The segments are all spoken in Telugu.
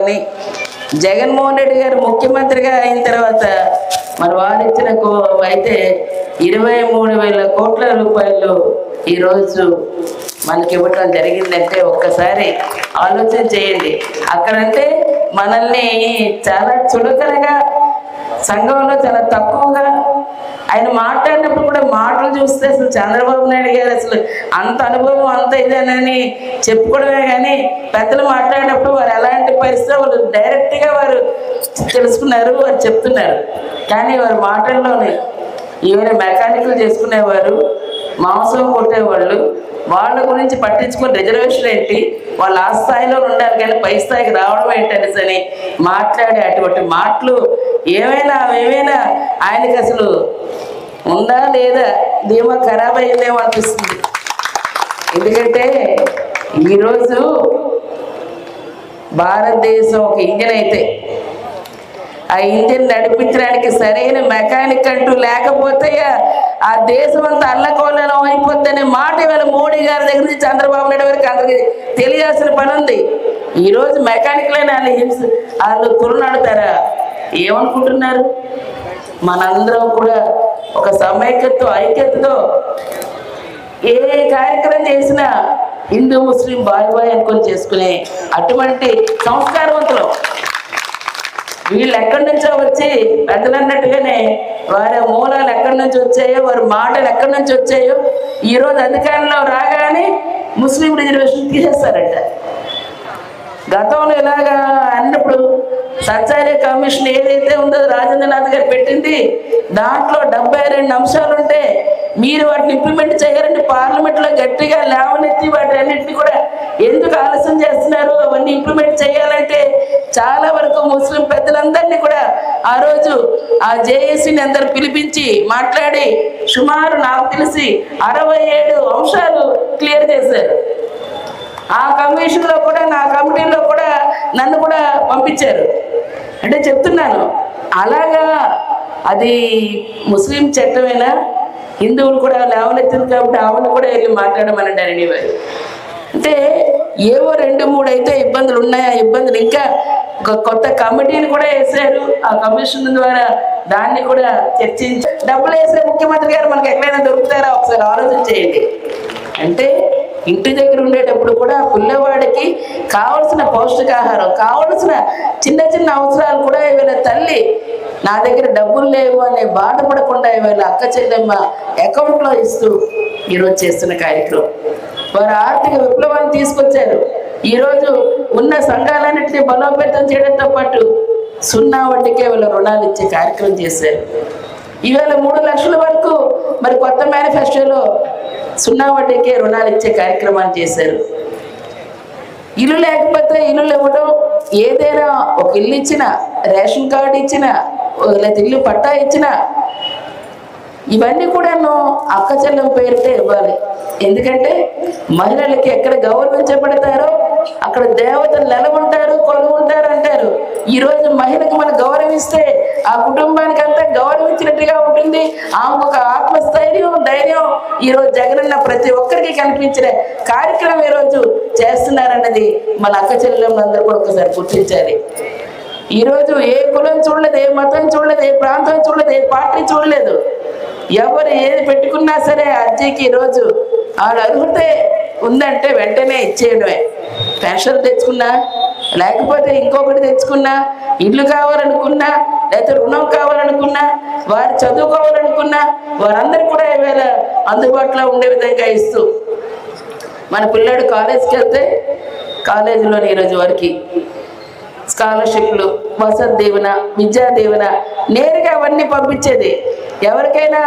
అని జగన్మోహన్ రెడ్డి గారు ముఖ్యమంత్రిగా అయిన తర్వాత మరి వారు ఇచ్చిన అయితే ఇరవై మూడు వేల కోట్ల రూపాయలు ఈరోజు మనకి ఇవ్వటం జరిగిందంటే ఒక్కసారి ఆలోచన చేయండి. అక్కడంటే మనల్ని చాలా చులకనగా సంఘంలో చాలా తక్కువగా ఆయన మాట్లాడినప్పుడు కూడా మాటలు చూస్తే అసలు చంద్రబాబు నాయుడు గారు అసలు అంత అనుభవం అంత ఇదేనని చెప్పుకోవడమే కానీ పెద్దలు మాట్లాడినప్పుడు వారు ఎలాంటి పరిస్థితి వాళ్ళు డైరెక్ట్గా వారు తెలుసుకున్నారు వారు చెప్తున్నారు. కానీ వారి మాటల్లోనే ఈవెన మెకానికల్ చేసుకునేవారు మాంసం కొట్టేవాళ్ళు వాళ్ళ గురించి పట్టించుకుని రిజర్వేషన్ ఏంటి? వాళ్ళు ఆ స్థాయిలో ఉండాలి కానీ పై స్థాయికి రావడం ఏంటనేసి అని మాట్లాడే అటువంటి మాటలు ఏమైనా ఏమైనా ఆయనకి అసలు ఉందా లేదా? ధీమా ఖరాబ్ అయిందేమో అనిపిస్తుంది. ఎందుకంటే ఈరోజు భారతదేశం ఒక ఇంజన్ అయితే ఆ ఇంజిన్ నడిపించడానికి సరైన మెకానిక్ అంటూ లేకపోతే ఆ దేశం అంతా అల్లకోలం అయిపోద్దనే మాట ఇవాళ మోడీ గారి దగ్గర నుంచి చంద్రబాబు నాయుడు వరకు అందరికి తెలియాల్సిన పని ఉంది. ఈరోజు మెకానిక్లైన వాళ్ళు హింస వాళ్ళు తురునడుతారా ఏమనుకుంటున్నారు? మనందరం కూడా ఒక సమైక్యతో ఐక్యతతో ఏ కార్యక్రమం చేసినా హిందూ ముస్లిం బాయ్ బాయ్ అనుకొని చేసుకునే అటువంటి సంస్కారవంతులు. వీళ్ళు ఎక్కడి నుంచో వచ్చి పెద్దలు అన్నట్టుగానే వారి మూలాలు ఎక్కడి నుంచి వచ్చాయో వారి మాటలు ఎక్కడి నుంచి వచ్చాయో ఈరోజు అధికారంలో రాగానే ముస్లిం రిజర్వేషన్ తీసేస్తారంట. గతంలో ఇలాగా అన్నప్పుడు సత్సారి కమిషన్ ఏదైతే ఉందో రాజేంద్రనాథ్ గారు పెట్టింది దాంట్లో డెబ్బై రెండు అంశాలు ఉంటే మీరు వాటిని ఇంప్లిమెంట్ చేయాలంటే పార్లమెంట్లో గట్టిగా లేవనెత్తి వాటి అన్నింటినీ కూడా ఎందుకు ఆలస్యం చేస్తున్నారు? అవన్నీ ఇంప్లిమెంట్ చేయాలంటే చాలా వరకు ముస్లిం పెద్దలందరినీ కూడా ఆ రోజు ఆ జేఏసీని అందరు పిలిపించి మాట్లాడి సుమారు నాకు తెలిసి అరవై ఏడు అంశాలు క్లియర్ చేశారు. ఆ కమిషన్లో కూడా నా కమిటీలో కూడా నన్ను కూడా పంపించారు. అంటే చెప్తున్నాను అలాగా అది ముస్లిం చట్టమైనా? హిందువులు కూడా లేవనెత్తింది కాబట్టి ఆవిడ కూడా వెళ్ళి మాట్లాడమనండి అనేవారు అంటే ఏవో రెండు మూడు అయితే ఇబ్బందులు ఉన్నాయి ఆ ఇబ్బందులు ఇంకా ఒక కొత్త కమిటీని కూడా వేసారు ఆ కమిషన్ ద్వారా దాన్ని కూడా చర్చించి డబ్బులు వేసే ముఖ్యమంత్రి గారు మనకు ఎక్కడైనా దొరుకుతారా? ఒకసారి ఆలోచన చేయండి. అంటే ఇంటి దగ్గర ఉండేటప్పుడు కూడా పిల్లవాడికి కావలసిన పౌష్టికాహారం కావలసిన చిన్న చిన్న అవసరాలు కూడా ఏమైనా తల్లి నా దగ్గర డబ్బులు లేవు అనే బాధపడకుండా ఇవాళ అక్క చెల్లెమ్మ అకౌంట్లో ఇస్తూ ఈరోజు చేస్తున్న కార్యక్రమం. వారు ఆర్థిక విప్లవాన్ని తీసుకొచ్చారు. ఈరోజు ఉన్న సంఘాలన్నింటినీ బలోపేతం చేయడంతో పాటు సున్నా వడ్డీకే వాళ్ళ రుణాలు ఇచ్చే కార్యక్రమం చేశారు. ఈవేళ మూడు లక్షల వరకు మరి కొత్త మేనిఫెస్టోలో సున్నా వడ్డీకే రుణాలు ఇచ్చే కార్యక్రమాన్ని చేశారు. ఇల్లు లేకపోతే ఇల్లు ఇవ్వడం ఏదైనా ఒక ఇల్లు ఇచ్చిన రేషన్ కార్డు ఇచ్చిన లేదా ఇల్లు పట్టా ఇచ్చిన ఇవన్నీ కూడాను అక్క చెల్లెం పేరుతో ఇవ్వాలి. ఎందుకంటే మహిళలకి ఎక్కడ గౌరవించబడతారో అక్కడ దేవతలు నెలవుంటారు కొలువుంటారు అంటారు ఈ రోజు మహిళకి మనం గౌరవిస్తే ఆ కుటుంబానికి అంతా గౌరవించినట్టుగా ఉంటుంది. ఆమెకు ఒక ఆత్మస్థైర్యం ధైర్యం ఈ రోజు జగనన్న ప్రతి ఒక్కరికి కనిపించిన కార్యక్రమం ఈ రోజు చేస్తున్నారన్నది మన అక్క చెల్లెమ్మలందరూ కూడా ఒకసారి గుర్తించాలి. ఈ రోజు ఏ కులం చూడలేదు ఏ మతం చూడలేదు ఏ ప్రాంతం చూడలేదు ఏ పార్టీ చూడలేదు. ఎవరు ఏది పెట్టుకున్నా సరే అజ్జికి ఈరోజు ఆడు అర్హతే ఉందంటే వెంటనే ఇచ్చేయడమే. పెన్షన్ తెచ్చుకున్నా లేకపోతే ఇంకొకటి తెచ్చుకున్నా ఇల్లు కావాలనుకున్నా లేకపోతే రుణం కావాలనుకున్నా వారు చదువుకోవాలనుకున్నా వారందరూ కూడా ఈవేళ అందుబాటులో ఉండే విధంగా ఇస్తూ మన పిల్లాడు కాలేజ్కి వెళ్తే కాలేజీలోని ఈరోజు వరకు స్కాలర్షిప్లు వసతి దీవెన విద్యా దీవెన నేరుగా అవన్నీ పంపించేది. ఎవరికైనా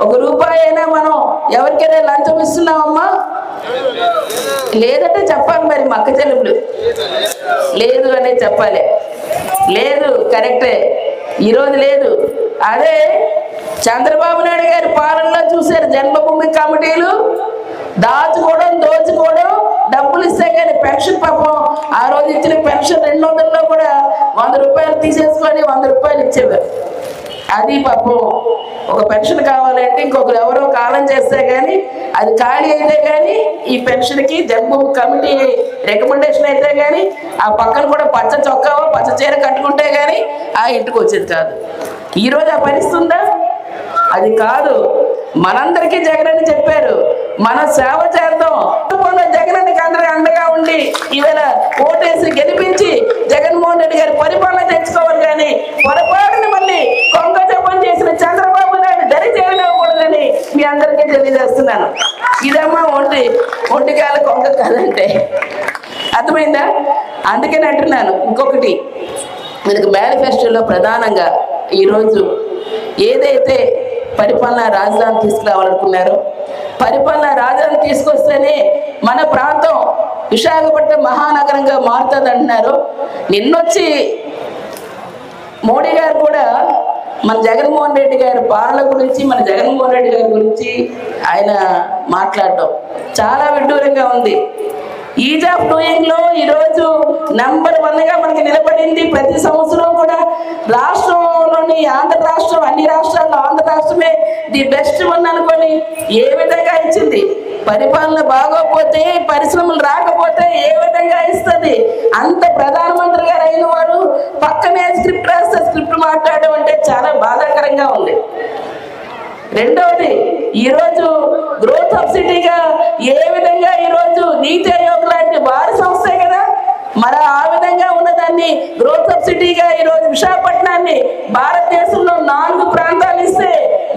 ఒక రూపాయి అయినా మనం ఎవరికైనా లంచం ఇస్తున్నామమ్మా? లేదంటే చెప్పాలి మరి మక్క చెల్లెములు లేదు అనే చెప్పాలి. లేదు కరెక్టే. ఈరోజు లేదు. అదే చంద్రబాబు నాయుడు గారి పాలనలో చూశారు జన్మభూమి కమిటీలు. దాచుకోవడం దోచుకోవడం డబ్బులు ఇస్తే కానీ పెన్షన్ పాపం ఆ రోజు ఇచ్చిన పెన్షన్ రెండు వందల్లో కూడా వంద రూపాయలు తీసేసుకొని వంద రూపాయలు ఇచ్చేవారు. అది పాపం ఒక పెన్షన్ కావాలంటే ఇంకొకరు ఎవరో కాలం చేస్తే కానీ అది ఖాళీ అయితే కానీ ఈ పెన్షన్కి జంబు కమిటీ రికమెండేషన్ అయితే కానీ ఆ పక్కన కూడా పచ్చ చొక్కావో పచ్చ చీర కట్టుకుంటే కానీ ఆ ఇంటికి వచ్చేది కాదు. ఈరోజు ఆ పరిస్థితుందా అది కాదు. మనందరికీ జగన్ అని చెప్పారు. మనం సేవ చేద్దాం. జగన్ అన్నకి అందరికి అండగా ఉండి ఈవేళ ఓటేసి గెలిపించి జగన్మోహన్ రెడ్డి గారి పరిపాలన తెచ్చుకోవాలి కానీ పొరపాటున మళ్ళీ చేసిన చంద్రబాబు నాయుడు దరి చేయలేకూడదని మీ అందరికీ తెలియజేస్తున్నాను. ఇదమ్మా ఒంటి ఒంటికాల కొంగ కదంటే. అర్థమైందా? అందుకని అంటున్నాను. ఇంకొకటి మనకు మేనిఫెస్టోలో ప్రధానంగా ఈరోజు ఏదైతే పరిపాలన రాజధాని తీసుకురావాలనుకున్నారో పరిపాలన రాజధాని తీసుకొస్తేనే మన ప్రాంతం విశాఖపట్నం మహానగరంగా మారుతుంది అంటున్నారు నిన్నొచ్చి మోడీ గారు కూడా మన జగన్మోహన్ రెడ్డి గారి పాలన గురించి మన జగన్మోహన్ రెడ్డి గారి గురించి ఆయన మాట్లాడటం చాలా విడ్డూరంగా ఉంది. ఈజ్ ఆఫ్ డూయింగ్లో ఈరోజు నంబర్ వన్గా మనకి నిలబడింది. ప్రతి సంవత్సరం కూడా రాష్ట్రంలోని ఆంధ్ర రాష్ట్రం అన్ని రాష్ట్రాల్లో ఆంధ్ర రాష్ట్రమే ది బెస్ట్ వన్ అనుకొని ఏ విధంగా ఇచ్చింది? పరిపాలన బాగోపోతే పరిశ్రమలు రాకపోతే ఏ విధంగా ఇస్తుంది? అంత ప్రధానమంత్రి గారు అయిన వారు పక్కనే స్క్రిప్ట్ రాస్తే స్క్రిప్ట్ మాట్లాడడం అంటే చాలా బాధాకరంగా ఉంది. రెండవది ఈరోజు గ్రోత్ సబ్సిడీగా ఏ విధంగా ఈరోజు నీతి ఆయోగ్ లాంటి వారి సంస్థే కదా? మరి ఆ విధంగా ఉన్నదాన్ని గ్రోత్ సబ్సిడీగా ఈరోజు విశాఖపట్నాన్ని భారతదేశంలో నాలుగు ప్రాంతాలు ఇస్తే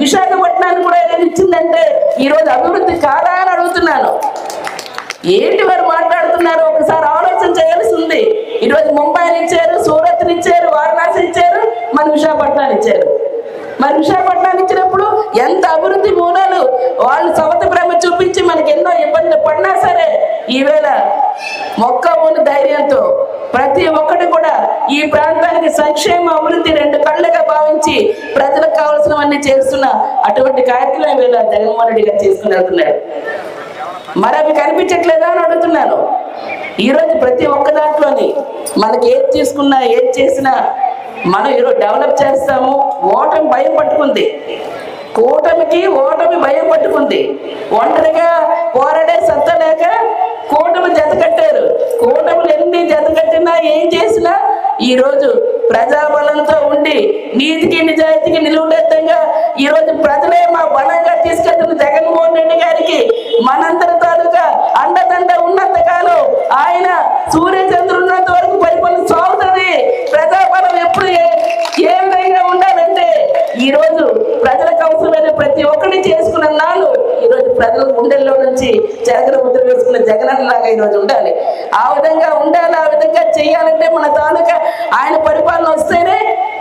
విశాఖపట్నాన్ని కూడా ఏదైనా ఇచ్చిందంటే ఈరోజు అభివృద్ధి కాదా అని అడుగుతున్నాను. ఏంటి వారు మాట్లాడుతున్నారు? ఒకసారి ఆలోచన చేయాల్సి ఉంది. ఈరోజు ముంబైని ఇచ్చారు సూరత్ని ఇచ్చారు వారణాసి ఇచ్చారు మన విశాఖపట్నాన్ని ఇచ్చారు. మరి విశాఖపట్నాన్ని ఇచ్చినప్పుడు ఎంత అభివృద్ధి మూలాలు వాళ్ళు సవత ప్రేమ చూపించి మనకి ఎన్నో ఇబ్బందులు పడినా సరే ఈవేళ మొక్క ఉన్న ధైర్యంతో ప్రతి ఒక్కటి కూడా ఈ ప్రాంతానికి సంక్షేమ అభివృద్ధి రెండు కళ్ళుగా భావించి ప్రజలకు కావాల్సినవన్నీ చేస్తున్న అటువంటి కార్యక్రమం వీళ్ళ జగన్మోహన్ రెడ్డి గారు చేసుకుని వెళ్తున్నారు. మరి అవి కనిపించట్లేదా అని అడుగుతున్నాను ఈరోజు ప్రతి ఒక్క దాంట్లోని మనకి ఏది తీసుకున్నా ఏది చేసినా మనం ఈరోజు డెవలప్ చేస్తాము. ఓటమి భయం పట్టుకుంది. కూటమికి ఓటమి భయం పట్టుకుంది. ఒంటరిగా పోరాడే సత్తా లేక కూటమి జత కట్టారు. కూటములు ఎన్ని జత కట్టినా ఏం చేసినా ఈరోజు ప్రజాబలంతో ఉండి నీతికి నిజాయితీకి నిలువలేదంగా ఈ రోజు ప్రజలే మా బలంగా తీసుకెళ్తున్న జగన్మోహన్ రెడ్డి గారికి మనందరి తాలూకా అండదండ ఉన్నంత కాలం ఆయన సూర్యచంద్రుడు ఉన్నంత వరకు పరిపాలన సాగుతుంది ప్రజాబలం ఎప్పుడు ఏ ఏ విధంగా ఉండాలంటే ఈ రోజు ప్రజలకు అవసరమైన ప్రతి ఒక్కటి చేసుకున్న నాలు ఈ రోజు ప్రజల గుండెల్లో నుంచి జగన్ ముద్ర వేసుకున్న జగన్ లాగా ఈరోజు ఉండాలి. ఆ విధంగా ఉండాలి ఆ విధంగా చేయాలంటే మన తాలూకా ఆయన పరిపాలన వస్తేనే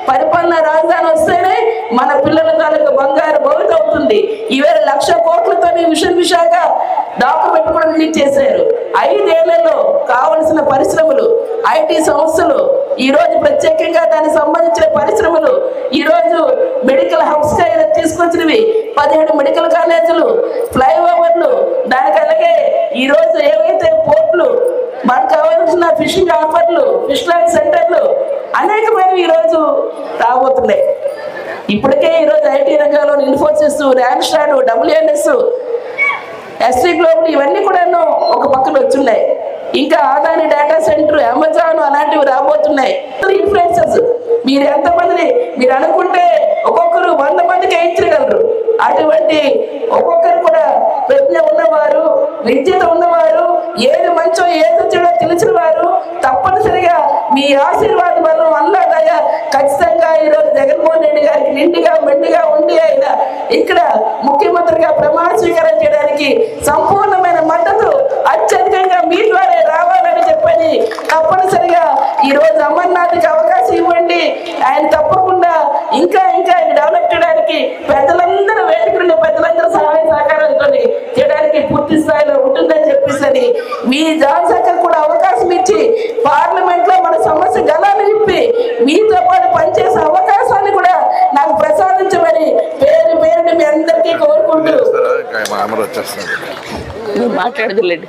పరిపాలన రాజధాని వస్తేనే మన పిల్లల తాలూకు బంగారు భవిత అవుతుంది. ఈవేళ లక్ష కోట్లతో మిషన్ విశాఖ డాక్యుమెంట్ కూడా రిలీజ్ చేశారు. ఐదేళ్ళలో కావలసిన పరిశ్రమలు ఐటీ సంస్థలు ఈ రోజు ప్రత్యేకంగా దానికి సంబంధించిన పరిశ్రమలు ఈ రోజు మెడికల్ హబ్స్ తీసుకొచ్చినవి. పదిహేడు మెడికల్ కాలేజీలు ఫ్లైఓవర్లు దానికి అలాగే ఈ రోజు ఏవైతే పోర్ట్లు మనకు కావాల్సిన ఫిషింగ్ ఆఫర్లు ఫిష్ ల్యాండ్ సెంటర్లు అనేకమైనవి ఈరోజు రాబోతున్నాయి. ఇప్పటికే ఈరోజు ఐటీ రంగంలో Infosys Randstad WNS ST global ఇవన్నీ కూడాను ఒక పక్కన వచ్చున్నాయి ఇంకా ఆదాని డేటా సెంటర్ అమెజాన్ అలాంటివి రాబోతున్నాయి. ఇన్ఫ్లుయెన్సెస్ మీరు ఎంతమందిని మీరు అనుకుంటే ఒక్కొక్కరు వంద మందికి ఇచ్చగలరు అటువంటి ఒక్కొక్కరు కూడా ప్రజ్ఞ విద్యత ఉన్నవారు ఏది మంచో ఏది చెడో తెలిసిన వారు తప్పనిసరిగా మీ ఆశీర్వాదం వల్ల అల్లా ఖచ్చితంగా ఈరోజు జగన్మోహన్ రెడ్డి గారికి నిండిగా మెండిగా ఉండి ఆయన ఇక్కడ ముఖ్యమంత్రిగా ప్రమాణ స్వీకారం చేయడానికి సంపూర్ణమైన మద్దతు అత్యధికంగా మీ ద్వారా రావాలని చెప్పని తప్పనిసరిగా ఈరోజు అమర్నాథ్కి అవకాశం ఇవ్వండి. ఆయన తప్పకుండా ఇంకా ఇంకా ఆయన డెవలప్ చేయడానికి పెద్దలందరూ వేదికలున్న పెద్దలందరూ సహాయ సహకారాలతో చేయడానికి పూర్తి స్థాయి మీ జాన్సక్కర్ కూడా అవకాశం ఇచ్చి పార్లమెంట్లో మన సమస్య గలాన్ని నింపి మీతో పాటు పనిచేసే అవకాశాన్ని కూడా నాకు ప్రసాదించమని పేరు పేరుని మీ అందరికీ కోరుకుంటూ. మా మాట్లాడదులేండి.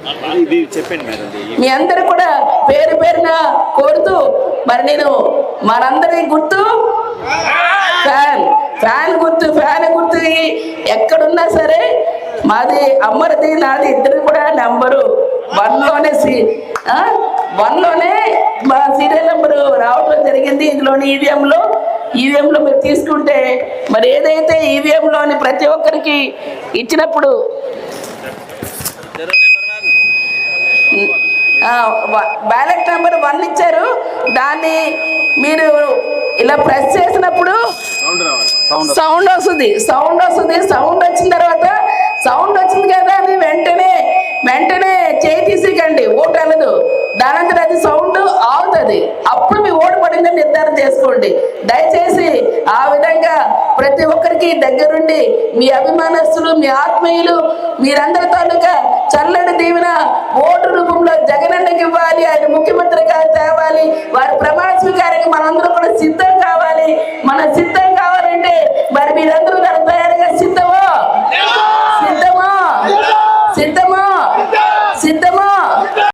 అందరు కూడా పేరు పేరున కోరుతూ మరి నేను మనందరి గుర్తు ఫ్యాన్ ఫ్యాన్ గుర్తు ఫ్యాన్ గుర్తు ఎక్కడున్నా సరే మాది అమ్మరిది నాది ఇద్దరు కూడా నెంబరు. వన్లోనే మా సీరియల్ నెంబరు రావడం జరిగింది. ఇందులోని ఈవీఎంలో ఈవీఎంలో మీరు తీసుకుంటే మరి ఏదైతే ఈవీఎంలోని ప్రతి ఒక్కరికి ఇచ్చినప్పుడు బ్యాలెట్ నెంబర్ వన్ ఇచ్చారు. దాన్ని మీరు ఇలా ప్రెస్ చేసినప్పుడు సౌండ్ వస్తుంది. సౌండ్ వస్తుంది. సౌండ్ వచ్చిన తర్వాత సౌండ్ వచ్చింది కదా అని వెంటనే వెంటనే చేయి తీసికండి. ఓటు అనదు. దానంతట అది సౌండ్ అవుతుంది అప్పుడు మీ ఓడిపడిందని నిర్ధారణ చేసుకోండి. దయచేసి ఆ విధంగా ప్రతి ఒక్కరికి దగ్గరుండి మీ అభిమానస్తులు మీ ఆత్మీయులు మీరందరి తాలూకా చల్లటి దీవెన ఓటు రూపంలో జగనన్నకి ఇవ్వాలి ఆయన ముఖ్యమంత్రిగా తేవాలి వారి ప్రమాణ స్వీకారానికి మనందరూ కూడా సిద్ధం కావాలి. మన సిద్ధం కావాలంటే మరి మీరందరూ